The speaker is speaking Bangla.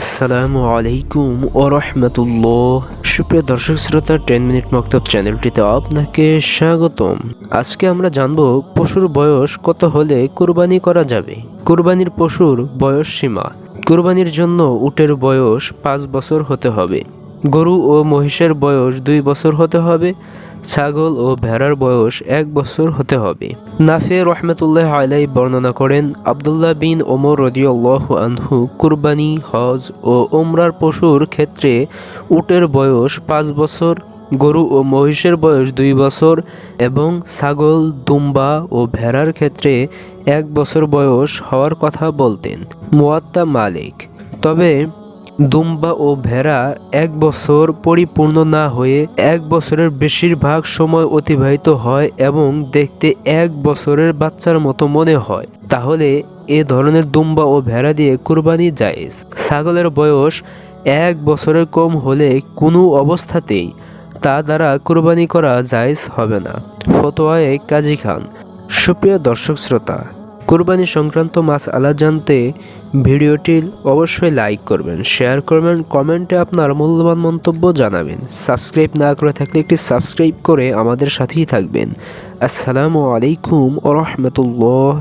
আসসালামু আলাইকুম ও রহমতুল্লাহ। সুপ্রিয় দর্শক শ্রোতা, টেন মিনিট মক্তব চ্যানেলটিতে আপনাকে স্বাগতম। আজকে আমরা জানব পশুর বয়স কত হলে কুরবানি করা যাবে। কুরবানির পশুর বয়স সীমা। কুরবানির জন্য উটের বয়স পাঁচ বছর হতে হবে। গরু ও মহিষের বয়স দুই বছর হতে হবে, ছাগল ও ভেড়ার বয়স এক বছর হতে হবে। নাফে রহমতুল্লাহ আলাই বর্ণনা করেন, আবদুল্লাহ বিন ওমর রদিউল্লাহ আনহু কুরবানি, হজ ও ওমরার পশুর ক্ষেত্রে উটের বয়স পাঁচ বছর, গরু ও মহিষের বয়স দুই বছর এবং ছাগল, দুম্বা ও ভেড়ার ক্ষেত্রে এক বছর বয়স হওয়ার কথা বলতেন। মোয়াত্তা মালিক। তবে দুম্বা ও ভেড়া এক বছর পরিপূর্ণ না হয়ে এক বছরের বেশিরভাগ সময় অতিবাহিত হয় এবং দেখতে এক বছরের বাচ্চার মতো মনে হয়। তাহলে এ ধরনের দুম্বা ও ভেড়া দিয়ে কুরবানি জায়েজ। ছাগলের বয়স এক বছরের কম হলে কোনো অবস্থাতেই তা দ্বারা কুরবানি করা জায়েজ হবে না। ফতোয়ায়ে কাজী খান। সুপ্রিয় দর্শক শ্রোতা কুরবানি সংক্রান্ত মাস আলা জানতে ভিডিওটি অবশ্যই লাইক করবেন, শেয়ার করবেন, কমেন্টে আপনার মূল্যবান মন্তব্য জানাবেন। সাবস্ক্রাইব না করে থাকলে একটি সাবস্ক্রাইব করে আমাদের সাথেই থাকবেন। আসসালামু আলাইকুম ও রহমতুল্লাহ।